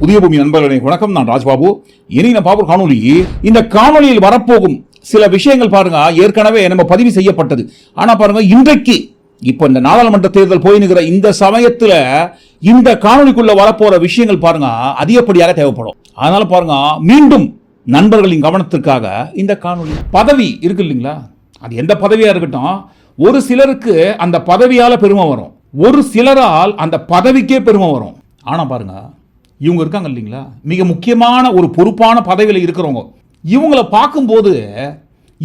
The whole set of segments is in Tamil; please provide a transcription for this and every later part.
புதிய பூமி நண்பர்களே வணக்கம். நான் ராஜ்பாபு. இனி நம்ம பாபு காணொலி இந்த காணொலியில் வரப்போகும் சில விஷயங்கள் பாருங்க. ஏற்கனவே நம்ம பதிவு செய்யப்பட்டது. ஆனா பாருங்க இன்றைக்கு இப்போ இந்த நாடாளுமன்ற தேர்தல் போயினுகிற இந்த சமயத்துல இந்த காணொலிக்குள்ள வரப்போற விஷயங்கள் பாருங்க அதிகப்படியாக தேவைப்படும். அதனால பாருங்க மீண்டும் நண்பர்களின் கவனத்திற்காக இந்த காணொலி பதவி இருக்கு இல்லைங்களா? அது எந்த பதவியா இருக்கட்டும் ஒரு சிலருக்கு அந்த பதவியால பெருமை வரும். ஒரு சிலரால் அந்த பதவிக்கே பெருமை வரும். ஆனா பாருங்க இவங்க இருக்காங்க இல்லைங்களா? மிக முக்கியமான ஒரு பொறுப்பான பதவியில் இருக்கிறவங்க. இவங்கள பார்க்கும்போது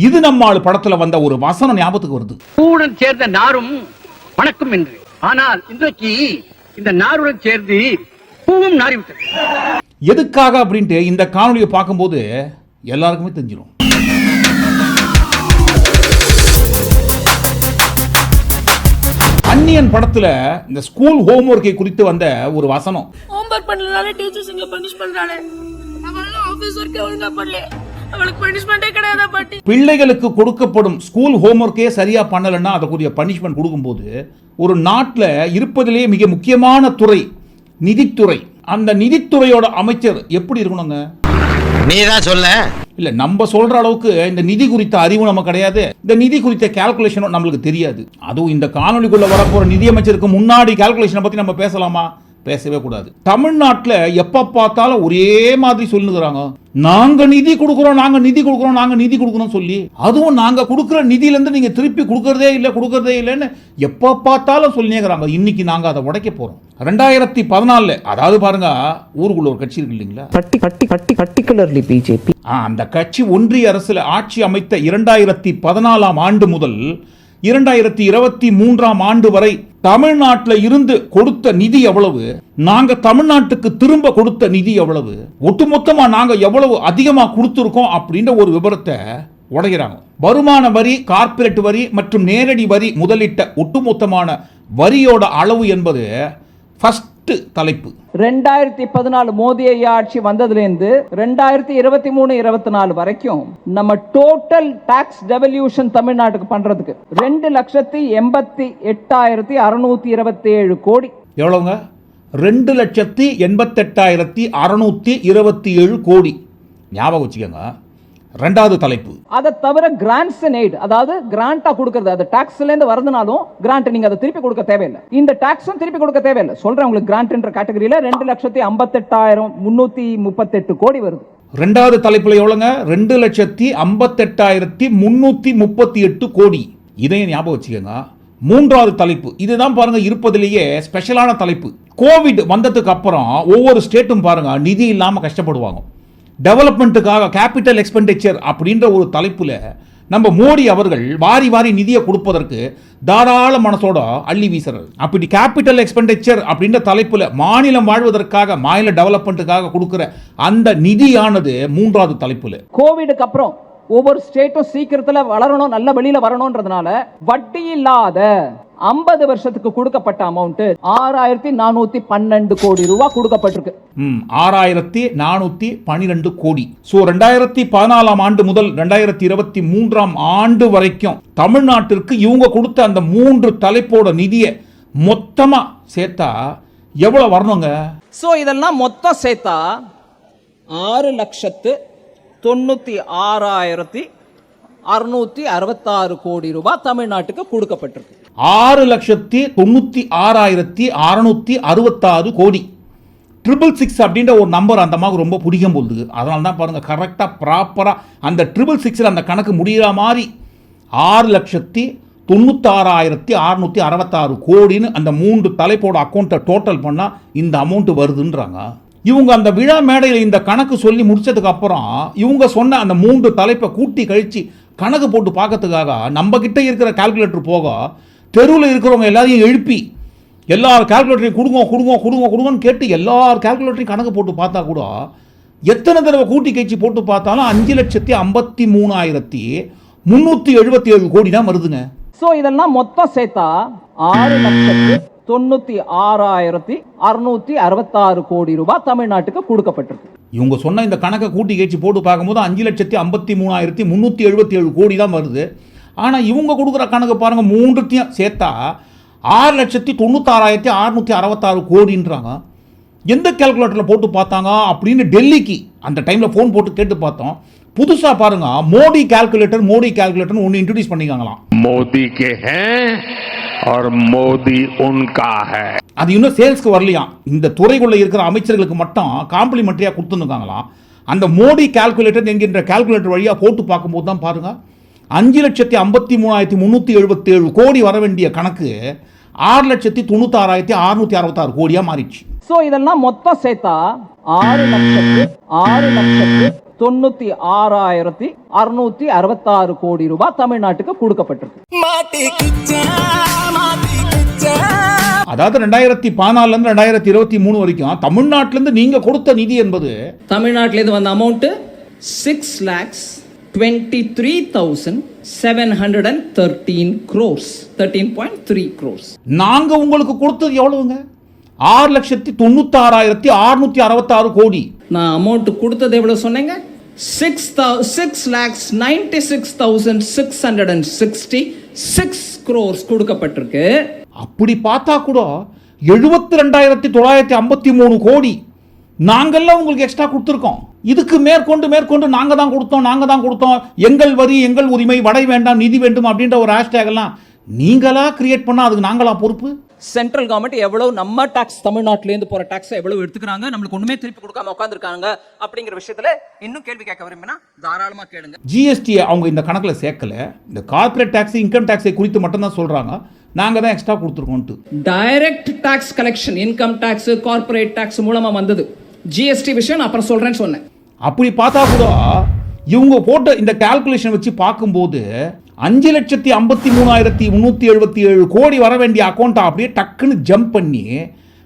இது நம்மாள் படத்துல வந்த ஒரு வசனம் ஞாபகத்துக்கு வருது. பூவுடன் சேர்ந்த நாரும் வணக்கம் என்று. ஆனால் இன்றைக்கு இந்த நாருடன் சேர்ந்து பூவும் நாறிவிட்டது. எதுக்காக அப்படின்ட்டு இந்த காணொலியை பார்க்கும்போது எல்லாருக்குமே தெரிஞ்சிடும் அந்நியன் படத்துல இந்த ஸ்கூல் ஹோம்ஒர்க்கை குறித்து வந்த ஒரு வசனம். ஹோம்ஒர்க் பண்ணலனாலே டீச்சர்ஸ் எங்களை பனிஷ் பண்றானே அவளால ஆபீஸ் ஒர்க்கே ஒழுங்கா பண்ணல. அவளுக்கு பனிஷ்மெண்டே கிடையாதா பாட்டி? பிள்ளைகளுக்கு கொடுக்கப்படும் ஸ்கூல் ஹோம்ஒர்க்கே சரியா பண்ணலைன்னா அதுக்குரிய பனிஷ்மெண்ட் கொடுக்கும்போது ஒரு நாட்டில் இருப்பதிலேயே மிக முக்கியமான துறை நிதித்துறை. அந்த நிதித்துறையோட அமைச்சர் எப்படி இருக்கணுங்க? நீதான் சொல்ல. இல்ல நம்ம சொல்ற அளவுக்கு இந்த நிதி குறித்த அறிவு நமக்கு கிடையாது. இந்த நிதி குறித்த கால்குலேஷனும் நம்மளுக்கு தெரியாது. அதுவும் இந்த காணொலிக்குள்ள வரப்போற நிதியமைச்சருக்கு முன்னாடி கால்குலேஷனை பத்தி நம்ம பேசலாமா? பேசவே கூடாது. தமிழ்நாட்டுல எப்ப பார்த்தாலும் ஒரே மாதிரி சொல்லுகிறாங்க. நாங்க நிதி கொடுக்குறோம் நாங்க நிதி கொடுக்குறோம் நாங்க நிதி கொடுக்குறோம் சொல்லி. அதுவும் நாங்க கொடுக்குற நிதியில இருந்து நீங்க திருப்பி கொடுக்கறதே இல்லை கொடுக்கறதே இல்லைன்னு எப்ப பார்த்தாலும் சொல்லினேங்கிறாங்க. இன்னைக்கு நாங்க அதை உடைக்க போறோம். ரெண்டாயிரத்தி பதினாலுல அதாவது பாருங்க ஊருக்குள்ள ஒரு கட்சி இருக்கு இல்லைங்களா? பட்டி பட்டி பட்டி பர்டிகுலர்லி பிஜேபி ஆ, அந்த கட்சி ஒன்றிய அரசில் ஆட்சி அமைத்த இரண்டாயிரத்தி பதினாலாம் ஆண்டு முதல் இரண்டாயிரத்தி இருபத்தி மூன்றாம் ஆண்டு வரை தமிழ்நாட்டில் இருந்து கொடுத்த நிதி எவ்வளவு? நாங்க தமிழ்நாட்டுக்கு திரும்ப கொடுத்த நிதி எவ்வளவு? ஒட்டுமொத்தமா நாங்க எவ்வளவு அதிகமா கொடுத்துருக்கோம் அப்படின்ற ஒரு விவரத்தை உடைகிறாங்க வருமான வரி கார்ப்பரேட் வரி மற்றும் நேரடி வரி முதலிட்ட ஒட்டுமொத்தமான வரியோட அளவு என்பது ஃபர்ஸ்ட் தலைப்பு. ரெண்டாயிரத்தி பதினாலு மோடி ஐயா ஆட்சி வந்ததுலேருந்து ரெண்டாயிரத்தி இருபத்தி மூணு இருபத்தி நாலு வரைக்கும் நம்ம டோட்டல் டாக்ஸ் டெவல்யூஷன் தமிழ்நாட்டுக்கு பண்றதுக்கு ரெண்டு லட்சத்தி எண்பத்தி எட்டாயிரத்தி அறுநூத்தி இருபத்தி ஏழு கோடி. எவ்வளவுங்க? ரெண்டு லட்சத்தி எண்பத்தெட்டாயிரத்தி அறுநூத்தி இருபத்தி ஏழு கோடி. ஞாபகம் வச்சுக்கோங்க. ரெண்டாவது தலைப்பு. அதை தவிர கிராண்ட்ஸ் அண்ட் எய்ட் அதாவது கிராண்டா கொடுக்கறது அது டாக்ஸ்ல இருந்து வரதுனாலும் கிராண்ட் நீங்க அதை திருப்பி கொடுக்க தேவையில்லை. இந்த டாக்ஸும் திருப்பி கொடுக்க தேவையில்லை. சொல்றேன் உங்களுக்கு கிராண்ட்ன்ற கேட்டகரியில ரெண்டு லட்சத்தி ஐம்பத்தெட்டாயிரம் முன்னூத்தி முப்பத்தெட்டு கோடி வருது. ரெண்டாவது தலைப்புல எவ்வளவுங்க ரெண்டு லட்சத்தி ஐம்பத்தெட்டாயிரத்தி முன்னூத்தி முப்பத்தி எட்டு கோடி. இதையும் ஞாபகம் வச்சுக்கோங்க. மூன்றாவது தலைப்பு. இதுதான் பாருங்க இருப்பதிலேயே ஸ்பெஷலான தலைப்பு. கோவிட் வந்ததுக்கு அப்புறம் ஒவ்வொரு ஸ்டேட்டும் பாருங்க நிதி இல்லாம கஷ்டப்படுவாங்க. டெவலப்மெண்ட்டுக்காக கேபிட்டல் எக்ஸ்பெண்டிச்சர் அப்படின்ற ஒரு தலைப்பில் நம்ம மோடி அவர்கள் வாரி வாரி நிதியை கொடுப்பதற்கு தாராள மனசோட அள்ளி வீசுறது அப்படி கேபிட்டல் எக்ஸ்பெண்டிச்சர் அப்படின்ற தலைப்பில் மாநிலம் வாழ்வதற்காக மாநில டெவலப்மெண்ட்டுக்காக கொடுக்குற அந்த நிதியானது மூன்றாவது தலைப்பில். கோவிடுக்கு அப்புறம் ஒவ்வொரு ஸ்டேட்டும் சீக்கிரத்தில் வளரணும் நல்ல வெளியில் வரணும்ன்றதுனால வட்டி இல்லாத ஐம்பது வருஷத்துக்கு கொடுக்கப்பட்ட அமௌண்ட் ஆறாயிரத்தி நானூத்தி பன்னெண்டு கோடி ரூபாய் கொடுக்கப்பட்டிருக்கு. ம் ஆறாயிரத்தி நானூற்றி பன்னிரெண்டு கோடி. ஸோ ரெண்டாயிரத்தி பதினாலாம் ஆண்டு முதல் ரெண்டாயிரத்தி இருபத்தி மூன்றாம் ஆண்டு வரைக்கும் தமிழ்நாட்டிற்கு இவங்க கொடுத்த அந்த மூன்று தலைப்போட நிதியை மொத்தமாக சேர்த்தா எவ்வளோ வரணுங்க? ஸோ இதெல்லாம் மொத்தம் சேர்த்தா ஆறு லட்சத்து தொண்ணூத்தி ஆறாயிரத்தி அறுநூத்தி அறுபத்தாறு கோடி ரூபாய் தமிழ்நாட்டுக்கு கொடுக்கப்பட்டிருக்கு. ஆறு லட்சத்தி தொண்ணூற்றி ஆறாயிரத்தி அறநூற்றி அறுபத்தாறு கோடி. ட்ரிபிள் சிக்ஸ் அப்படின்ற ஒரு நம்பர் அந்த மாதிரி ரொம்ப பிடிக்கும் போகுது அதனால தான் பாருங்கள் கரெக்டாக ப்ராப்பராக அந்த ட்ரிபிள் சிக்ஸில் அந்த கணக்கு முடிகிற மாதிரி ஆறு லட்சத்தி தொண்ணூத்தாறாயிரத்தி அறநூற்றி அறுபத்தாறு கோடின்னு அந்த மூன்று தலைப்போட அக்கௌண்ட்டை டோட்டல் பண்ணால் இந்த அமௌண்ட்டு வருதுன்றாங்க. இவங்க அந்த விழா மேடையில் இந்த கணக்கு சொல்லி முடித்ததுக்கப்புறம் இவங்க சொன்ன அந்த மூன்று தலைப்பை கூட்டி கழிச்சு கணக்கு போட்டு பார்க்கறதுக்காக நம்ம கிட்ட இருக்கிற கால்குலேட்டர் போக தெருவில் இருக்கிறவங்க எல்லாரையும் எழுப்பி எல்லார் கால்குலேட்டரையும் கொடுங்க கொடுங்க கொடுங்க கொடுங்கன்னு கேட்டு எல்லார் கால்குலேட்டரையும் கணக்கு போட்டு பார்த்தா கூட எத்தனை தடவை கூட்டி கழிச்சு போட்டு பார்த்தாலும் அஞ்சு லட்சத்தி ஐம்பத்தி மூணாயிரத்தி முந்நூற்றி எழுபத்தி ஏழு கோடி தான் வருதுங்க. ஸோ இதெல்லாம் மொத்தம் சேர்த்தா ஆறு லட்சத்து தொண்ணூத்தி ஆறாயிரத்தி அறுநூத்தி அறுபத்தாறு கோடி ரூபாய் தமிழ்நாட்டுக்கு கொடுக்கப்பட்டிருக்கு. இவங்க சொன்ன இந்த கணக்கை கூட்டி கேச்சு போட்டு பார்க்கும்போது அஞ்சு லட்சத்தி ஐம்பத்தி மூணாயிரத்தி முந்நூற்றி எழுபத்தி ஏழு கோடி தான் வருது. ஆனால் இவங்க கொடுக்குற கணக்கு பாருங்கள் மூன்றுத்தையும் சேர்த்தா ஆறு லட்சத்தி தொண்ணூத்தாறாயிரத்தி அறுநூற்றி அறுபத்தாறு கோடின்றாங்க. எந்த கால்குலேட்டரில் போட்டு பார்த்தாங்க அப்படின்னு டெல்லிக்கு அந்த டைமில் ஃபோன் போட்டு கேட்டு பார்த்தோம். புதுசாக பாருங்க மோடி கால்குலேட்டர் மோடி கால்குலேட்டர்னு ஒன்று இன்ட்ரடியூஸ் பண்ணிக்காங்களாம் मोदी के हैं और मोदी उनका है அது இன்னும் சேல்ஸ்க்கு வரலையாம் இந்த துறைக்குள்ள இருக்கிற அமைச்சர்களுக்கு மட்டும் காம்ப்ளிமெண்ட்ரியாக கொடுத்துருக்காங்களாம் அந்த மோடி கால்குலேட்டர் என்கின்ற கால்குலேட்டர் வழியாக போட்டு பார்க்கும்போது தான் பாருங்க அஞ்சு லட்சத்தி ஐம்பத்தி மூணாயிரத்தி முந்நூற்றி எழுபத்தேழு கோடி வர வேண்டிய கணக்கு ஆறு லட்சத்தி தொண்ணூத்தாறாயிரத்தி அறுநூத்தி அறுபத்தாறு கோடியாக மாறிடுச்சு சோ இதெல்லாம் மொத்தம் சேர்த்தா ஆறு லட்சத்து ஆறு லட்சத்து தொண்ணூத்தி ஆறாயிரத்தி அறுநூத்தி அறுபத்தாறு கோடி ரூபாய் தமிழ்நாட்டுக்கு கொடுக்கப்பட்டிருக்கு. அதாவது ரெண்டாயிரத்தி பதினாலுலேருந்து ரெண்டாயிரத்தி இருபத்தி மூணு வரைக்கும் தமிழ்நாட்டிலேருந்து நீங்கள் கொடுத்த நிதி என்பது தமிழ்நாட்டிலேருந்து வந்த amount six lakhs twenty three thousand seven hundred and thirteen crores thirteen point three crores நாங்கள் உங்களுக்கு கொடுத்தது எவ்வளவுங்க? ஆறு லட்சத்தி தொண்ணூத்தாறாயிரத்தி அறுநூத்தி அறுபத்தாறு கோடி. நான் அமௌண்ட் கொடுத்தது எவ்வளவு சொன்னேங்க? Six six lakhs ninety six thousand six hundred and sixty six crores கொடுக்கப்பட்டிருக்கு. அப்படி பார்த்தா கூட எழுபத்தி ரெண்டாயிரத்தி தொள்ளாயிரத்தி ஐம்பத்தி மூணு கோடி நாங்கெல்லாம் உங்களுக்கு எக்ஸ்ட்ரா கொடுத்துருக்கோம். இதுக்கு மேற்கொண்டு மேற்கொண்டு நாங்கள் தான் கொடுத்தோம் நாங்கள் தான் கொடுத்தோம். எங்கள் வரி எங்கள் உரிமை வடை வேண்டாம் நிதி வேண்டும் அப்படின்ற ஒரு ஹேஷ்டேக் எல்லாம் நீங்களா கிரியேட் பண்ணா அதுக்கு நாங்களா பொறுப்பு? சென்ட்ரல் கவர்மெண்ட் எவ்வளவு நம்ம டாக்ஸ் தமிழ்நாட்டிலேருந்து போற டாக்ஸ் எவ்வளவு எடுத்துக்கிறாங்க நம்மளுக்கு ஒண்ணுமே திருப்பி கொடுக்காம உட்காந்துருக்காங்க அப்படிங்கிற விஷயத்துல இன்னும் கேள்வி கேட்க விரும்பினா தாராளமா கேளுங்க. ஜிஎஸ்டி அவங்க இந்த கணக்கில் சேர்க்கல. இந்த கார்ப்பரேட் டேக்ஸ் இன்கம் டேக்ஸை குறித்து மட்டும்தான் சொல்கிறாங்க நாங்கள் தான் extra கொடுத்துருக்கோன்ட்டு direct tax collection income tax corporate tax மூலமா வந்தது. ஜிஎஸ்டி விஷயம் நான் அப்புறம் சொல்றேன்னு சொன்னேன். அப்படி பார்த்தா கூட இவங்க போட்ட இந்த கால்குலேஷன் வச்சு பார்க்கும்போது அஞ்சு லட்சத்தி ஐம்பத்தி மூணாயிரத்தி முந்நூற்றி எழுபத்தி ஏழு கோடி வர வேண்டிய அக்கௌண்ட்டை அப்படியே டக்குன்னு ஜம்ப் பண்ணி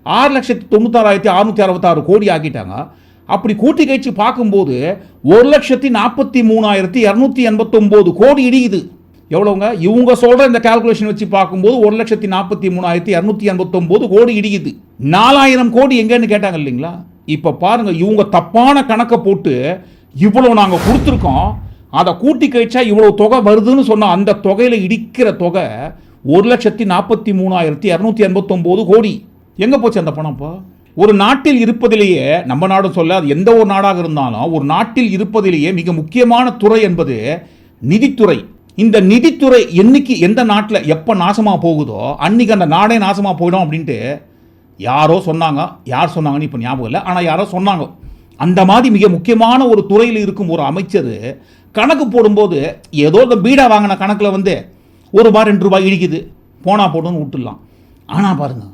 ஆறு லட்சத்தி தொண்ணூத்தாறாயிரத்தி அறுநூற்றி அறுபத்தாறு கோடி ஆக்கிட்டாங்க. அப்படி கூட்டி கழிச்சு பார்க்கும்போது ஒரு லட்சத்தி நாற்பத்தி மூணாயிரத்தி இரநூத்தி எண்பத்தொம்போது கோடி இடியுது. எவ்வளோங்க இவங்க சொல்கிற இந்த கால்குலேஷன் வச்சு பார்க்கும்போது ஒரு லட்சத்தி நாற்பத்தி மூணாயிரத்தி இரநூத்தி எண்பத்தொம்போது கோடி இடியுது. நாலாயிரம் கோடி எங்கேன்னு கேட்டாங்க இல்லைங்களா? இப்போ பாருங்கள் இவங்க தப்பான கணக்கை போட்டு இவ்வளோ நாங்கள் கொடுத்துருக்கோம். அதை கூட்டி கழிச்சா இவ்வளோ தொகை வருதுன்னு சொன்ன அந்த தொகையில் இடிக்கிற தொகை ஒரு லட்சத்தி நாற்பத்தி மூணாயிரத்தி இரநூத்தி எண்பத்தொம்போது கோடி. எங்கே போச்சு அந்த பணம்ப்பா ஒரு நாட்டில் இருப்பதிலேயே நம்ம நாடும் சொல்ல அது எந்த ஒரு நாடாக இருந்தாலும் ஒரு நாட்டில் இருப்பதிலேயே மிக முக்கியமான துறை என்பது நிதித்துறை. இந்த நிதித்துறை என்னைக்கு எந்த நாட்டில் எப்போ நாசமாக போகுதோ அன்னைக்கு அந்த நாடே நாசமாக போயிடும் அப்படின்ட்டு யாரோ சொன்னாங்க. யார் சொன்னாங்கன்னு இப்போ ஞாபகம் இல்லை. ஆனால் யாரோ சொன்னாங்க. அந்த மாதிரி மிக முக்கியமான ஒரு துறையில் இருக்கும் ஒரு அமைச்சர் கணக்கு போடும்போது ஏதோ இந்த பீடா வாங்கின கணக்கில் வந்து ஒரு ரூபாய் ரெண்டு ரூபாய் இடிக்குது. போனா போடணும்னு விட்டுடலாம். ஆனால் பாருங்க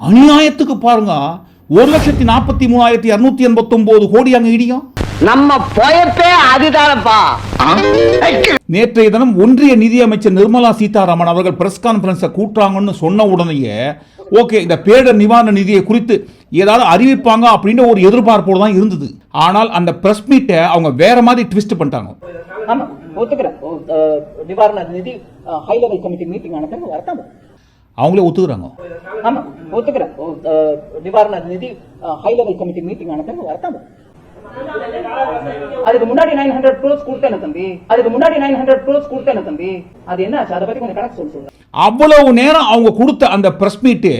அநியாயத்துக்கு பாருங்க ஒரு லட்சத்தி நாற்பத்தி மூணாயிரத்தி இரநூத்தி எண்பத்தொம்போது கோடி அங்கே இடியும். நம்ம போயப்பே அதுதானப்பா. நேற்றைய தினம் ஒன்றிய நிதியமைச்சர் நிர்மலா சீதாராமன் அவர்கள் பிரஸ் கான்ஃபரன்ஸை கூட்டுறாங்கன்னு சொன்ன உடனேயே ஓகே இந்த பேரிடர் நிவாரண நிதியை குறித்து ஏதாவது அறிவிப்பாங்க அப்படின்ற ஒரு எதிர்பார்ப்போடு தான் இருந்தது. ஆனால் அந்த பிரஸ் மீட்டை அவங்க வேற மாதிரி ட்விஸ்ட் பண்ணிட்டாங்க. நிவாரண நிதி ஹை லெவல் கமிட்டி மீட்டிங் ஆன பிறகு வரட்டாம அவங்களே ஒத்துக்கிறாங்க. ஆமா ஒத்துக்கிறேன். நிவாரண நிதி ஹை லெவல் கமிட்டி மீட்டிங் ஆன பிறகு வரட்டாம அதுக்கு முன்னாடி நைன் ஹண்ட்ரட் க்ரோஸ் கொடுத்தேன் தம்பி. அதுக்கு முன்னாடி நைன் ஹண்ட்ரட் க்ரோஸ் கொடுத்தேன் தம்பி. அது என்ன ஆச்சு? அதை பத்தி கொஞ்சம் கணக்கு சொல்ல சொல்லுங்க அவ்வளவு நேரம் அவங்க கொடுத்த அந்த பிரஸ் மீட்டு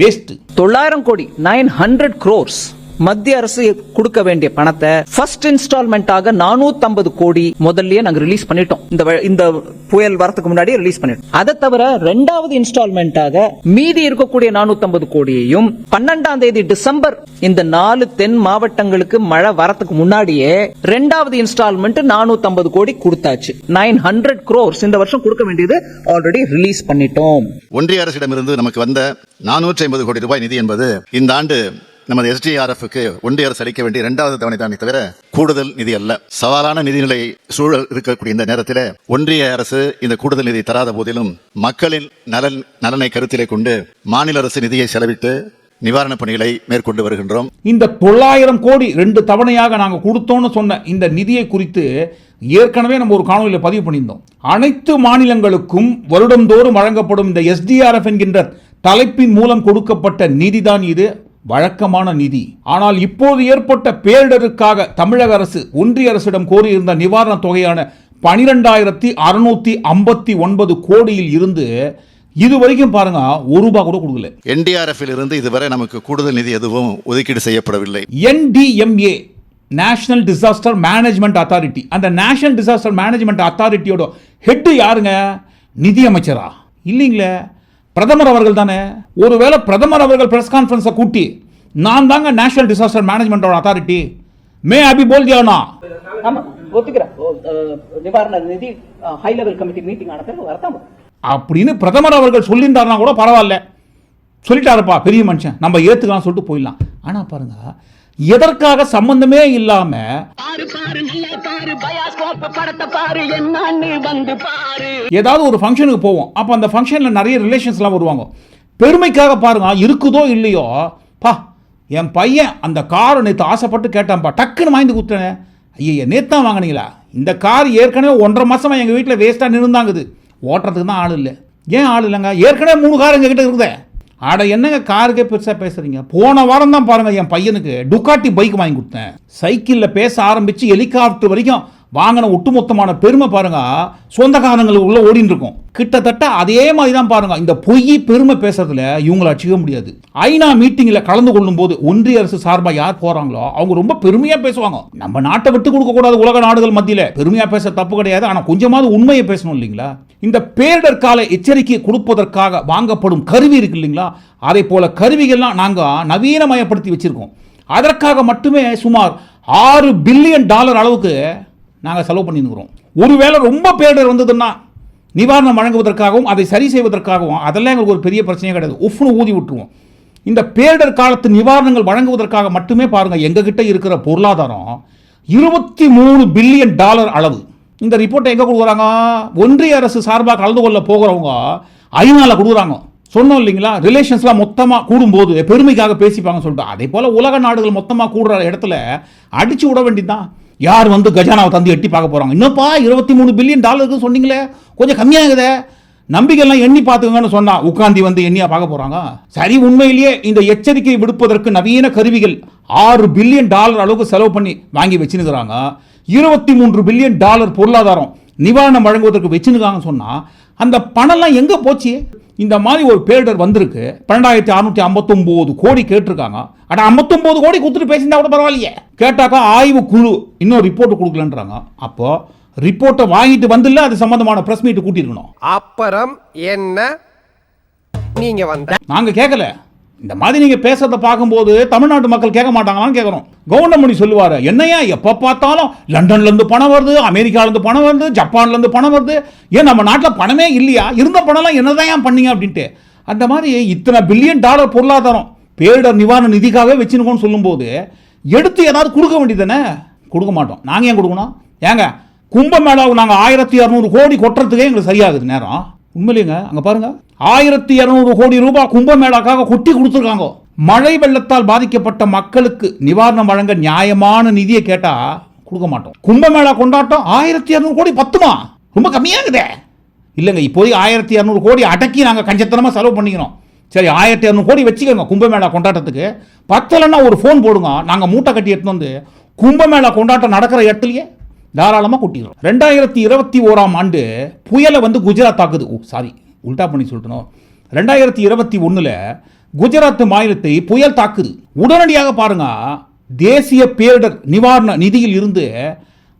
வேஸ்ட் தொள்ளாயிரம் கோடி நைன் ஹண்ட்ரட் க்ரோர்ஸ் மத்திய அரசு கொடுக்க வேண்டிய பணத்தை ஃபர்ஸ்ட் இன்ஸ்டால்மெண்ட்டாக நானூத்தி கோடி முதல்லயே நாங்க ரிலீஸ் பண்ணிட்டோம். இந்த வ- இந்த புயல் வரத்துக்கு முன்னாடி ரிலீஸ் பண்ணிட்டோம். அதை தவிர ரெண்டாவது இன்ஸ்டால்மெண்டாக மீதி இருக்கக்கூடிய நானூத்தி கோடியையும் பன்னெண்டாம் தேதி டிசம்பர் இந்த நாலு தென் மாவட்டங்களுக்கு மழை வரத்துக்கு முன்னாடியே ரெண்டாவது இன்ஸ்டால்மெண்ட் நானூத்தி கோடி கொடுத்தாச்சு. நைன் ஹண்ட்ரட் க்ரோர்ஸ் இந்த வருஷம் கொடுக்க வேண்டியது ஆல்ரெடி ரிலீஸ் பண்ணிட்டோம். ஒன்றிய அரசிடமிருந்து நமக்கு வந்த நானூற்றி ஐம்பது கோடி ரூபாய் நிதி என்பது இந்த ஆண்டு நமது எஸ்டிஆர்எஃப்க்கு ஒன்றிய அரசு அளிக்க வேண்டிய இரண்டாவது தவணை தானே தவிர கூடுதல் நிதி அல்ல. சவாலான நிதிநிலை சூழல் இருக்கக்கூடிய இந்த நேரத்தில் ஒன்றிய அரசு இந்த கூடுதல் நிதி தராத போதிலும் மக்களின் நலன் நலனை கருத்திலே கொண்டு மாநில அரசு நிதியை செலவிட்டு நிவாரணப் பணிகளை மேற்கொண்டு வருகின்றோம். இந்த தொள்ளாயிரம் கோடி ரெண்டு தவணையாக நாங்கள் கொடுத்தோம்னு சொன்ன இந்த நிதியை குறித்து ஏற்கனவே நம்ம ஒரு காணொலியில் பதிவு பண்ணியிருந்தோம். அனைத்து மாநிலங்களுக்கும் வருடந்தோறும் வழங்கப்படும் இந்த எஸ்டிஆர்எஃப் என்கின்ற தலைப்பின் மூலம் கொடுக்கப்பட்ட நிதிதான் இது. வழக்கமான நிதி. ஆனால் இப்போது ஏற்பட்ட பேரிடருக்காக தமிழக அரசு ஒன்றிய அரசிடம் கோரியிருந்த நிவாரணத் தொகையான பனிரெண்டாயிரத்தி அறுநூத்தி ஐம்பத்தி ஒன்பது கோடியில் இருந்து இது வரைக்கும் பாருங்க ஒரு ரூபா கூட கொடுக்கல. என்டிஆர்எஃப் இருந்து இதுவரை நமக்கு கூடுதல் நிதி எதுவும் ஒதுக்கீடு செய்யப்படவில்லை. NDMA national disaster management authority அந்த நேஷனல் டிசாஸ்டர் மேனேஜ்மெண்ட் அத்தாரிட்டியோட ஹெட் யாருங்க? நிதி அமைச்சரா இல்லைங்களே. பிரதமர் அவர்கள் தானே? ஒருவேளை பிரதமர் அவர்கள் பிரஸ் கான்ஃபரன்ஸை கூட்டி நான் தாங்க நேஷனல் டிசாஸ்டர் மேனேஜ்மெண்டோட அத்தாரிட்டி மே அபி போல் தியானா நிவாரண நிதி ஹை லெவல் கமிட்டி மீட்டிங் ஆன பிறகு வரதான் அப்படின்னு பிரதமர் அவர்கள் சொல்லியிருந்தாருனா கூட பரவாயில்ல. சொல்லிட்டாருப்பா பெரிய மனுஷன். நம்ம ஏத்துக்கலாம் சொல்லிட்டு போயிடலாம். ஆனா பாருங்க எதற்காக சம்பந்தமே இல்லாம ஏதாவது ஒரு ஃபங்க்ஷனுக்கு போவோம். அப்போ அந்த ஃபங்க்ஷனில் நிறைய ரிலேஷன்ஸ்லாம் வருவாங்க. பெருமைக்காக பாருங்க இருக்குதோ இல்லையோ பா என் பையன் அந்த காரை நேற்று ஆசைப்பட்டு கேட்டான்ப்பா டக்குன்னு வாங்கி கொடுத்தேன் ஐயா நேற்று தான் வாங்கினீங்களா? இந்த கார் ஏற்கனவே ஒன்றரை மாசமா எங்கள் வீட்டில் வேஸ்ட்டாக நின்றுந்தாங்குது ஓட்டுறதுக்கு தான் ஆள் இல்லை. ஏன் ஆள் இல்லைங்க? ஏற்கனவே மூணு கார் எங்கள் கிட்ட இருக்குதே. ஆட என்னங்க காருக்கே பெருசாக பேசுகிறீங்க போன வாரம் தான் பாருங்கள் என் பையனுக்கு டுக்காட்டி பைக் வாங்கி கொடுத்தேன். சைக்கிளில் பேச ஆரம்பித்து ஹெலிகாப்டர் வரைக்கும் வாங்கின ஒட்டுமொத்தமான பெருமை பாருங்க. சொந்தக்காரங்களுக்கு உள்ள ஓடின்னு இருக்கும். கிட்டத்தட்ட அதே மாதிரி தான் பாருங்க. இந்த பொய் பெருமை பேசுறதுல இவங்களை அச்சிக்க முடியாது. ஐநா மீட்டிங்ல கலந்து கொள்ளும் போது ஒன்றிய அரசு சார்பாக யார் போறாங்களோ அவங்க ரொம்ப பெருமையா பேசுவாங்க. நம்ம நாட்டை விட்டு கொடுக்க கூடாது உலக நாடுகள் மத்தியில. பெருமையா பேச தப்பு கிடையாது. ஆனா கொஞ்சமாவது உண்மையை பேசணும் இல்லைங்களா? இந்த பேரிடர் கால எச்சரிக்கை கொடுப்பதற்காக வாங்கப்படும் கருவி இருக்கு இல்லைங்களா? அதே போல கருவிகள்லாம் நாங்க நவீனமயப்படுத்தி வச்சிருக்கோம். அதற்காக மட்டுமே சுமார் ஆறு பில்லியன் டாலர் அளவுக்கு நாங்கள் செலவு பண்ணியிருக்கிறோம் ஒருவேளை ரொம்ப பேரிடர் வந்ததுன்னா நிவாரணம் வழங்குவதற்காகவும் அதை சரி செய்வதற்காகவும் அதெல்லாம் எங்களுக்கு ஒரு பெரிய பிரச்சனையே கிடையாது. உஃப்னு ஊதி விட்டுருவோம். இந்த பேரிடர் காலத்து நிவாரணங்கள் வழங்குவதற்காக மட்டுமே பாருங்கள் எங்ககிட்ட இருக்கிற பொருளாதாரம் இருபத்தி மூணு பில்லியன் டாலர் அளவு. இந்த ரிப்போர்ட்டை எங்கே கொடுக்குறாங்க ஒன்றிய அரசு சார்பாக கலந்து கொள்ள போகிறவங்க ஐநாவில் கொடுக்குறாங்க சொன்னோம் இல்லைங்களா? ரிலேஷன்ஸ்லாம் மொத்தமாக கூடும்போது பெருமைக்காக பேசிப்பாங்க சொல்லிட்டு அதே போல் உலக நாடுகள் மொத்தமாக கூடுற இடத்துல அடித்து விட வேண்டியதுதான். யார் வந்து கஜானாவை தந்து எட்டி பார்க்க போகிறாங்க இன்னப்பா இருபத்தி மூணு பில்லியன் டாலருக்கு சொன்னீங்களே? கொஞ்சம் கம்மியாகுதே. நம்பிக்கைலாம் எண்ணி பார்த்துக்கங்கன்னு சொன்னால் உட்காந்தி வந்து எண்ணியா பார்க்க போகிறாங்க சரி உண்மையிலேயே இந்த எச்சரிக்கை விடுப்பதற்கு நவீன கருவிகள் ஆறு பில்லியன் டாலர் அளவுக்கு செலவு பண்ணி வாங்கி வச்சுனுக்கிறாங்க இருபத்தி மூன்று பில்லியன் டாலர் பொருளாதாரம் நிவாரணம் வழங்குவதற்கு வச்சுனுக்காங்கன்னு சொன்னால் அந்த பணம்லாம் எங்கே போச்சு? இந்த மாதிரி ஒரு பேரிடர் வந்திருக்கு. பன்னெண்டாயிரத்தி அறுநூத்தி ஐம்பத்தொம்போது கோடி கேட்டிருக்காங்க. அட ஐம்பத்தொம்போது கோடி கொடுத்துட்டு பேசியிருந்தா கூட பரவாயில்லையே. கேட்டாக்கா ஆய்வு குழு இன்னும் ரிப்போர்ட் கொடுக்கலன்றாங்க. அப்போ ரிப்போர்ட்டை வாங்கிட்டு வந்துல அது சம்பந்தமான பிரஸ் மீட் கூட்டியிருக்கணும். அப்புறம் என்ன? நீங்க வந்த நாங்க கேட்கல இந்த மாதிரி நீங்கள் பேசுறதை பார்க்கும்போது தமிழ்நாட்டு மக்கள் கேட்க மாட்டாங்களான்னு கேட்குறோம். கவுண்டமணி சொல்லுவார் என்னையா எப்போ பார்த்தாலும் லண்டன்லேருந்து பணம் வருது அமெரிக்காலேருந்து பணம் வருது ஜப்பான்லேருந்து பணம் வருது. ஏன் நம்ம நாட்டில் பணமே இல்லையா? இருந்த பணம்லாம் என்னதான் ஏன் பண்ணீங்க? அப்படின்ட்டு. அந்த மாதிரி இத்தனை பில்லியன் டாலர் பொருளாதாரம் பேரிடர் நிவாரண நிதிக்காகவே வச்சுருக்கோம்னு சொல்லும்போது எடுத்து ஏதாவது கொடுக்க வேண்டியதானே கொடுக்க மாட்டோம். நாங்கள் ஏன் கொடுக்கணும்? ஏங்க கும்பமேளாவுக்கு நாங்கள் ஆயிரத்தி இரநூறு கோடி கொட்டுறதுக்கே எங்களுக்கு சரியாகுது நேரம். உண்மையிலேங்க அங்கே பாருங்க. ஆயிரத்தி இரநூறு கோடி ரூபாய் கும்பமேளாக்காக கொட்டி கொடுத்துருக்காங்க. மழை வெள்ளத்தால் பாதிக்கப்பட்ட மக்களுக்கு நிவாரணம் வழங்க நியாயமான நிதியை கேட்டா கொடுக்க மாட்டோம். கும்பமேளா கொண்டாட்டம் ஆயிரத்தி இரநூறு கோடி பத்துமா? ரொம்ப கம்மியாகுதே. இல்லைங்க இப்போதைக்கு ஆயிரத்தி இரநூறு கோடி அடக்கி நாங்கள் கஞ்சத்தனமாக செலவு பண்ணிக்கிறோம். சரி ஆயிரத்தி இரநூறு கோடி வச்சுக்கோங்க கும்பமேளா கொண்டாட்டத்துக்கு. பத்தலைன்னா ஒரு ஃபோன் போடுங்க. நாங்கள் மூட்டை கட்டி எடுத்துன்னு வந்து கும்பமேளா கொண்டாட்டம் நடக்கிற இடத்துலையே தாராளமாக கூட்டிடுறோம் ரெண்டாயிரத்தி இருபத்தி ஓராம் ஆண்டு புயலை வந்து குஜராத் தாக்குது. ஓ சாரி உல்டா பண்ணி சொல்லிட்டணும் ரெண்டாயிரத்தி இருபத்தி ஒன்றில் குஜராத் மாநிலத்தை புயல் தாக்குது. உடனடியாக பாருங்க தேசிய பேரிடர் நிவாரண நிதியில் இருந்து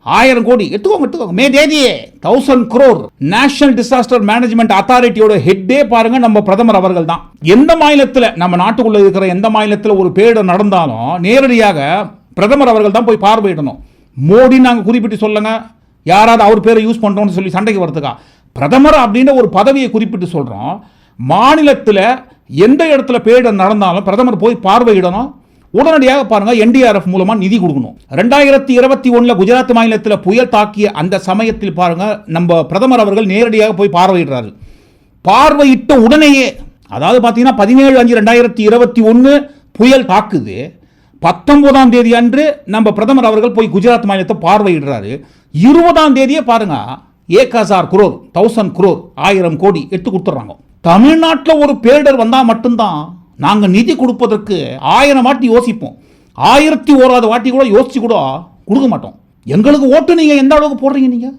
ஆயிரம் கோடி. எடுத்துக்கோங்க எடுத்துக்கோங்க. மே தேதியே thousand crore national disaster management அத்தாரிட்டியோட ஹெட்டே பாருங்க நம்ம பிரதமர் அவர்கள் தான் எந்த மாநிலத்தில் நம்ம நாட்டுக்குள்ள இருக்கிற எந்த மாநிலத்தில் ஒரு பேரிடர் நடந்தாலும் நேரடியாக பிரதமர் அவர்கள் தான் போய் பார்வையிடணும். மோடி நாங்கள் குறிப்பிட்டு சொல்லுங்க. யாராவது அவர் பேரை யூஸ் பண்ணுறோம்னு சொல்லி சண்டைக்கு வரதுக்கா பிரதமர் அப்படின்ற ஒரு பதவியை குறிப்பிட்டு சொல்கிறோம் மாநிலத்தில் எந்த இடத்துல பேரிடர் நடந்தாலும் பிரதமர் போய் பார்வையிடணும். உடனடியாக பாருங்க என்டிஆர்எஃப் மூலமா நிதி கொடுக்கணும். ரெண்டாயிரத்தி இருபத்தி ஒன்றில் குஜராத் மாநிலத்தில் புயல் தாக்கிய அந்த சமயத்தில் பாருங்க நம்ம பிரதமர் அவர்கள் நேரடியாக போய் பார்வையிடுறாரு. பார்வையிட்ட உடனேயே அதாவது பார்த்தீங்கன்னா பதினேழு அஞ்சு ரெண்டாயிரத்தி இருபத்தி ஒன்று புயல் தாக்குது. பத்தொன்பதாம் தேதி அன்று நம்ம பிரதமர் அவர்கள் போய் குஜராத் மாநிலத்தை பார்வையிடுறாரு. இருபதாம் தேதியே பாருங்க ஏக் ஹசார் குரோர் தௌசண்ட் குரோர் ஆயிரம் கோடி எடுத்து கொடுத்துட்றாங்க. தமிழ்நாட்டில் ஒரு பேரிடர் வந்தால் மட்டும்தான் நாங்கள் நிதி கொடுப்பதற்கு ஆயிரம் வாட்டி யோசிப்போம். ஆயிரத்தி ஓராது வாட்டி கூட யோசிச்சு கூட கொடுக்க மாட்டோம். எங்களுக்கு ஓட்டு நீங்கள் எந்த அளவுக்கு போடுறீங்க நீங்கள்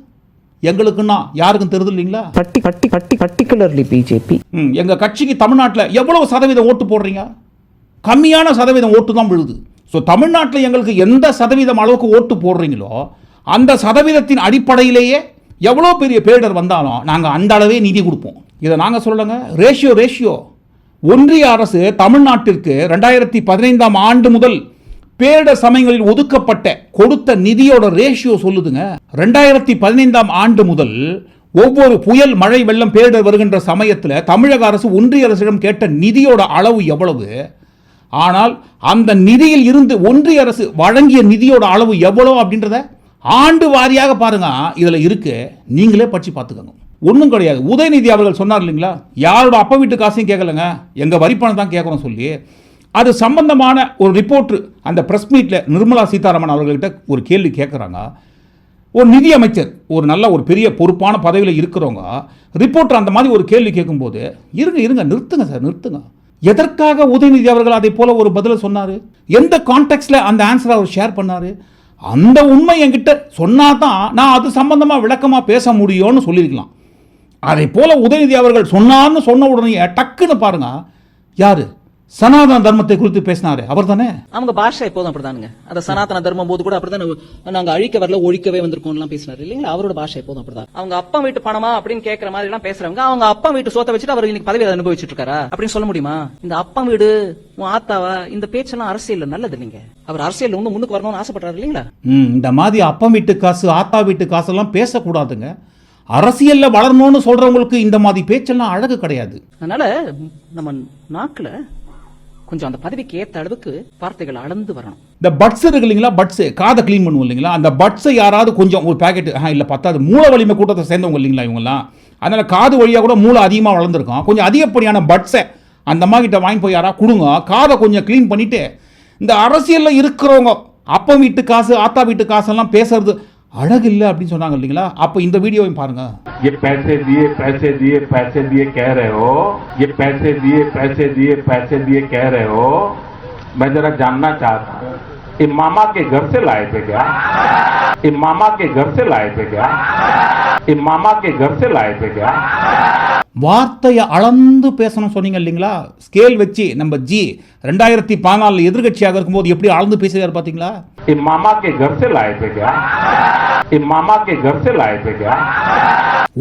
எங்களுக்குன்னா யாருக்கும் தெரியுது இல்லைங்களா? பட்டி பட்டி பட்டி பர்டிகுலர்லி பிஜேபி. ம், எங்க கட்சிக்கு தமிழ்நாட்டில் எவ்வளவு சதவீதம் ஓட்டு போடுறீங்க? கம்மியான சதவீதம் ஓட்டு தான் விழுது. ஸோ தமிழ்நாட்டில் எங்களுக்கு எந்த சதவீதம் அளவுக்கு ஓட்டு போடுறீங்களோ அந்த சதவீதத்தின் அடிப்படையிலேயே எவ்வளோ பெரிய பேரிடர் வந்தாலும் நாங்கள் அந்த அளவே நிதி கொடுப்போம். இதை நாங்கள் சொல்லுங்க. ரேஷியோ ரேஷியோ ஒன்றிய அரசு தமிழ்நாட்டிற்கு ரெண்டாயிரத்தி பதினைந்தாம் ஆண்டு முதல் பேரிடர் சமயங்களில் ஒதுக்கப்பட்ட கொடுத்த நிதியோட ரேஷியோ சொல்லுதுங்க. ரெண்டாயிரத்தி பதினைந்தாம் ஆண்டு முதல் ஒவ்வொரு புயல் மழை வெள்ளம் பேரிடர் வருகின்ற சமயத்தில் தமிழக அரசு ஒன்றிய அரசிடம் கேட்ட நிதியோட அளவு எவ்வளவு? ஆனால் அந்த நிதியில் இருந்து ஒன்றிய அரசு வழங்கிய நிதியோட அளவு எவ்வளோ அப்படின்றத ஆண்டு வாரியாக பாருங்க. இதில் இருக்கு. நீங்களே படிச்சு பார்த்துக்கோங்க. ஒன்றும் கிடையாது. உதயநிதி அவர்கள் சொன்னார் இல்லைங்களா? யாரோட அப்பா வீட்டு காசையும் கேட்கலங்க? எங்கள் வரிப்பணம் தான் கேட்குறோம் சொல்லி. அது சம்பந்தமான ஒரு ரிப்போர்ட் அந்த ப்ரெஸ் மீட்டில் நிர்மலா சீதாராமன் அவர்கள்கிட்ட ஒரு கேள்வி கேட்குறாங்க. ஒரு நிதி அமைச்சர் ஒரு நல்ல ஒரு பெரிய பொறுப்பான பதவியில் இருக்கிறவங்க ரிப்போர்ட்டர் அந்த மாதிரி ஒரு கேள்வி கேட்கும்போது இருங்க இருங்க நிறுத்துங்க சார் நிறுத்துங்க. எதற்காக உதயநிதி அவர்கள் அதை போல ஒரு பதிலை சொன்னார்? எந்த கான்டெக்ட்ல அந்த ஆன்சரை அவர் ஷேர் பண்ணார்? அந்த உண்மை என்கிட்ட சொன்னா தான் நான் அது சம்பந்தமாக விளக்கமாக பேச முடியும்னு சொல்லியிருக்கலாம். அதை போல உதயநிதி அவர்கள் சொன்னார்னு சொன்ன உடனே டக்குன்னு பாருங்க. யாரு? சனாதன தர்மத்தை குறித்து பேசினாரு அவர் தானே அவங்க பாஷா எப்போதும் அப்படிதானுங்க. அந்த சனாதன தர்மம் போது கூட அப்படிதான் நாங்க அழிக்க வரல ஒழிக்கவே வந்திருக்கோம்லாம் பேசினாரு இல்லைங்களா? அவரோட பாஷை எப்போதும் அப்படிதான். அவங்க அப்பா வீட்டு பணமா அப்படின்னு கேட்கற மாதிரி எல்லாம் பேசுறவங்க அவங்க அப்பா வீட்டு சொத்தை வச்சுட்டு அவர் இன்னைக்கு பதவி அனுபவிச்சுட்டு இருக்காரா அப்படின்னு சொல்ல முடியுமா? இந்த அப்பா வீடு உன் ஆத்தாவா இந்த பேச்செல்லாம் அரசியல்ல நல்லது இல்லைங்க. அவர் அரசியல் ஒண்ணு முன்னுக்கு வரணும்னு ஆசைப்படுறாரு இல்லைங்களா? இந்த மாதிரி அப்பம் வீட்டு காசு ஆத்தா வீட்டு காசெல்லாம் பேசக்கூடாதுங்க. அரசியல்ல வளரணும்னு சொல்றவங்களுக்கு இந்த மாதிரி பேச்செல்லாம் அழகு கிடையாது. அதனால நம்ம நாக்குல கொஞ்சம் அந்த பதவிக்கு ஏத்த அளவுக்கு வார்த்தைகள் அளந்து வரணும். இந்த பட்ஸ் இருக்கு இல்லைங்களா? பட்ஸ் காதை க்ளீன் பண்ணுவோம் இல்லைங்களா? அந்த பட்ஸை யாராவது கொஞ்சம் ஒரு பேக்கெட் ஆ இல்லை பத்தாது மூளை வலிமை கூட்டத்தை சேர்ந்தவங்க இல்லைங்களா இவங்கெல்லாம்? அதனால காது வழியாக கூட மூளை அதிகமாக வளர்ந்துருக்கும். கொஞ்சம் அதிகப்படியான பட்ஸை அந்த அம்மா கிட்ட வாங்கி போய் யாராவது கொடுங்க. காதை கொஞ்சம் க்ளீன் பண்ணிட்டு இந்த அரசியலில் இருக்கிறவங்க அப்பா வீட்டு காசு ஆத்தா வீட்டு காசெல்லாம் பேசுறது அழகு இல்லை அப்படின்னு சொன்னாங்க இல்லைங்களா அப்போ இந்த வீடியோவையும் பாருங்க ये पैसे दिए पैसे दिए पैसे दिए कह रहे हो ये पैसे दिए पैसे दिए पैसे दिए कह रहे हो मैं जरा जानना चाहता हूँ ये मामा के घर से लाए थे क्या ये मामा के घर से लाए थे क्या ये मामा के घर से लाए थे क्या வார்த்தையை அளந்து பேசணும் சொன்னீங்க இல்லைங்களா ஸ்கேல் வச்சு நம்ம ஜி ரெண்டாயிரத்தி பதினாலில் எதிர்கட்சியாக இருக்கும்போது எப்படி அளந்து பேசுகிறார் பார்த்தீங்களா ये मामा के घर से लाए थे क्या ये मामा के घर से लाए थे क्या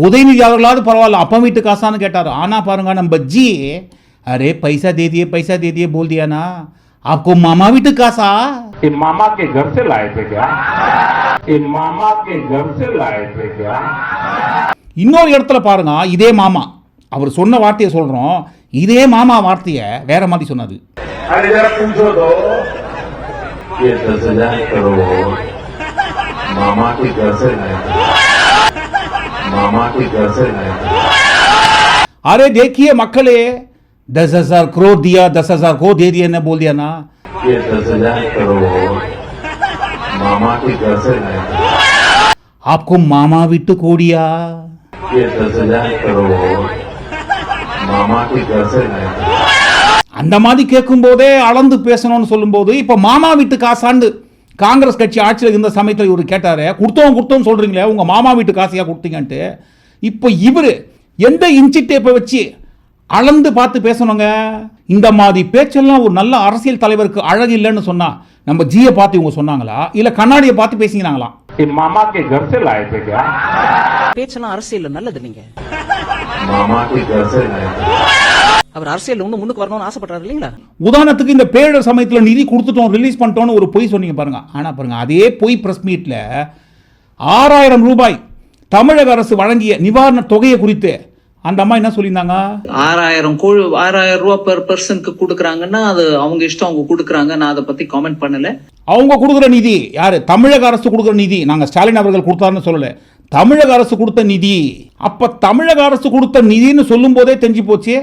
உதயநிதி அவர்களாவது பரவாயில்ல அப்பா வீட்டு காசான்னு கேட்டார் ஆனா பாருங்க நம்ம ஜி அரே பைசா दे दिए पैसा दे दिए बोल दिया ना आपको मामा வீட்டு காசா ये मामा के घर से लाए थे क्या ये मामा के घर से लाए थे क्या இன்னொரு இடத்துல பாருங்க இதே மாமா அவர் சொன்ன வார்த்தையை சொல்றோம் இதே மாமா வார்த்தையை வேற மாதிரி சொன்னாரு अरे जरा पूछो तो ये दस हजार करोड़ मामा के घर से लाए थे मामा के घर से लाए थे अरे देखिए மக்களே दस हजार करोड़ दिया दस हजार को दे दिया ने बोल दिया ना ये दस हजार करोड़ मामा के घर से लाए थे आपको मामा விட்டு கோடியா ये दस हजार करोड़ मामा के घर से लाए थे அந்த மாதிரி கேட்கும்போதே அளந்து பேசணும்னு சொல்லும்போது இப்போ மாமா வீட்டு காசாண்டு காங்கிரஸ் கட்சி ஆட்சியில் இருந்த சமயத்தில் இவர் கேட்டாரு கொடுத்தோம் கொடுத்தோம் சொல்றீங்களே உங்க மாமா வீட்டு காசையா கொடுத்தீங்கன்ட்டு இப்போ இவர் எந்த இன்ச்சி டேப்பை வச்சு அளந்து பார்த்து பேசணுங்க இந்த மாதிரி பேச்செல்லாம் ஒரு நல்ல அரசியல் தலைவருக்கு அழகு இல்லைன்னு சொன்னா நம்ம ஜியை பார்த்து இவங்க சொன்னாங்களா இல்ல கண்ணாடியை பார்த்து பேசிக்கிறாங்களா ये मामा के घर से लाए थे क्या பேச்செல்லாம் அரசியல்ல நல்லது இல்லைங்க मामा के घर से लाए थे அவர் அரசியல் ஒண்ணு முன்னுக்கு வரணும்னு ஆசைப்படுறாரு இல்லைங்களா உதாரணத்துக்கு இந்த பேரிடர் சமயத்தில் நிதி கொடுத்துட்டோம் ரிலீஸ் பண்ணிட்டோம்னு ஒரு பொய் சொன்னீங்க பாருங்க ஆனா பாருங்க அதே பொய் பிரஸ் மீட்ல ஆறாயிரம் ரூபாய் தமிழக அரசு வழங்கிய நிவாரண தொகையை குறித்து அந்த அம்மா என்ன சொல்லியிருந்தாங்க? ஆறாயிரம் கோழி ஆறாயிரம் ரூபாய் பெர் பர்சனுக்கு கொடுக்குறாங்கன்னா அது அவங்க இஷ்டம் அவங்க கொடுக்குறாங்க. நான் அதை பத்தி காமெண்ட் பண்ணல. அவங்க கொடுக்குற நிதி யாரு? தமிழக அரசு கொடுக்குற நிதி. நாங்க ஸ்டாலின் அவர்கள் கொடுத்தாருன்னு சொல்லல. தமிழக அரசு கொடுத்த நிதி. அப்ப தமிழக அரசு கொடுத்த நிதின்னு சொல்லும் போதே தெரிஞ்சு போச்சு.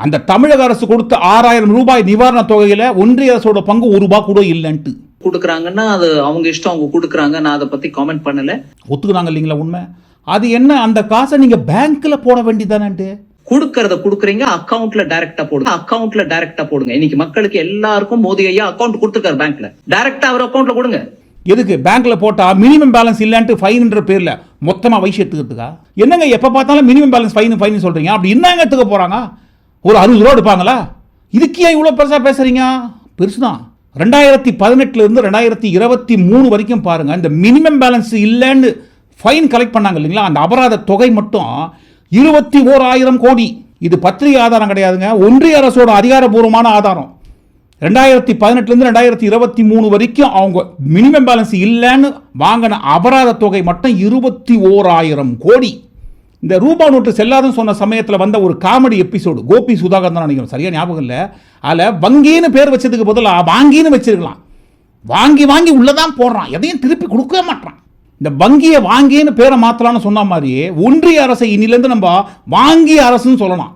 அந்த தமிழக அரசு கொடுத்த ஆறாயிரம் ரூபாய் நிவாரண தொகையில ஒன்றிய அரசோட பங்கு ஒரு ரூபாய் கூட இல்லைன்ட்டு. கொடுக்குறாங்கன்னா அது அவங்க இஷ்டம் அவங்க கொடுக்குறாங்க. நான் அதை பத்தி காமெண்ட் பண்ணல. ஒத்துக்குறாங்க இல்லைங்களா உண்மை? அது என்ன அந்த காசை நீங்க பேங்க்ல போட வேண்டியதானே கொடுக்கறத கொடுக்குறீங்க அக்கவுண்ட்ல டைரக்டா போடுங்க. அக்கவுண்ட்ல டைரக்டா போடுங்க. இன்னைக்கு மக்களுக்கு எல்லாருக்கும் மோடி ஐயா அக்கவுண்ட் கொடுத்துருக்காரு பேங்க்ல டைரக்டா அவர் அக்கவுண்ட்ல கொடுங்க. எதுக்கு? பேங்க்ல போட்டா மினிமம் பேலன்ஸ் இல்லன்ட்டு ஃபைன்ன்ற பேர்ல மொத்தமா வயசு எடுத்துக்கிறதுக்கா? என்னங்க எப்ப பார்த்தாலும் மினிமம் பேலன்ஸ் ஃபைன் ஃபைன் சொல்றீங்க? அப்படி என்னங்க எடுத்துக்க போறாங்க? ஒரு அறுபது ரூபா எடுப்பாங்களா? இதுக்கு ஏன் இவ்வளோ பெருசா பேசுறீங்க? பெருசுதான். ரெண்டாயிரத்தி பதினெட்டுல இருந்து ரெண்டாயிரத்தி இருபத்தி மூணு வரைக்கும் பாருங்க இந்த மினிமம் பேலன்ஸ் இல்லைன்னு ஃபைன் கலெக்ட் பண்ணாங்க இல்லைங்களா? அந்த அபராத தொகை மட்டும் இருபத்தி ஓராயிரம் கோடி. இது பத்திரிகை ஆதாரம் கிடையாதுங்க. ஒன்றிய அரசோட அதிகாரபூர்வமான ஆதாரம். ரெண்டாயிரத்தி பதினெட்டுலேருந்து ரெண்டாயிரத்தி இருபத்தி மூணு வரைக்கும் அவங்க மினிமம் பேலன்ஸ் இல்லைன்னு வாங்கின அபராத தொகை மட்டும் இருபத்தி ஓராயிரம் கோடி. இந்த ரூபா நோட்டு செல்லாதுன்னு சொன்ன சமயத்தில் வந்த ஒரு காமெடி எபிசோடு கோபி சுதாகர் தான் நினைக்கிறேன். சரியா ஞாபகம் இல்லை? அதில் வங்கின்னு பேர் வச்சதுக்கு பதிலாக வாங்கின்னு வச்சிருக்கலாம். வாங்கி வாங்கி உள்ளதான் போடுறான். எதையும் திருப்பி கொடுக்கவே மாட்டான் இந்த வங்கியை வாங்கின்னு பேரை மாற்றலாம்னு சொன்ன மாதிரியே ஒன்றிய அரசை இன்னிலேருந்து நம்ம வாங்கிய அரசுன்னு சொல்லலாம்.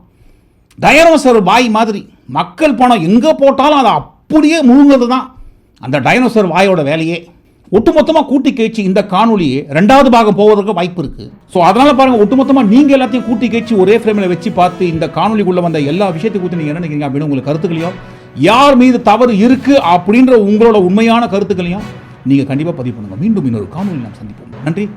டைனோசர் வாய் மாதிரி மக்கள் பணம் எங்கே போட்டாலும் அதை அப்படியே முழுங்கிறது தான். அந்த டைனோசர் வாயோட வேலையே. ஒட்டுமொத்தமாக கூட்டி கேச்சு இந்த காணொலி ரெண்டாவது பாகம் போவதற்கு வாய்ப்பு இருக்குது ஸோ அதனால் பாருங்க ஒட்டுமொத்தமாக நீங்கள் எல்லாத்தையும் கூட்டி கேச்சு ஒரே ஃப்ரேமில் வச்சு பார்த்து இந்த காணொலிக்குள்ளே வந்த எல்லா விஷயத்தை குறித்து நீங்கள் என்ன நினைக்கிறீங்க அப்படின்னு உங்களுக்கு கருத்துக்களையும் யார் மீது தவறு இருக்குது அப்படின்ற உங்களோட உண்மையான கருத்துக்களையும் நீங்கள் கண்டிப்பாக பதிவு பண்ணுங்கள் மீண்டும் இன்னொரு காணொலி நாம் சந்திப்போம். நன்றி.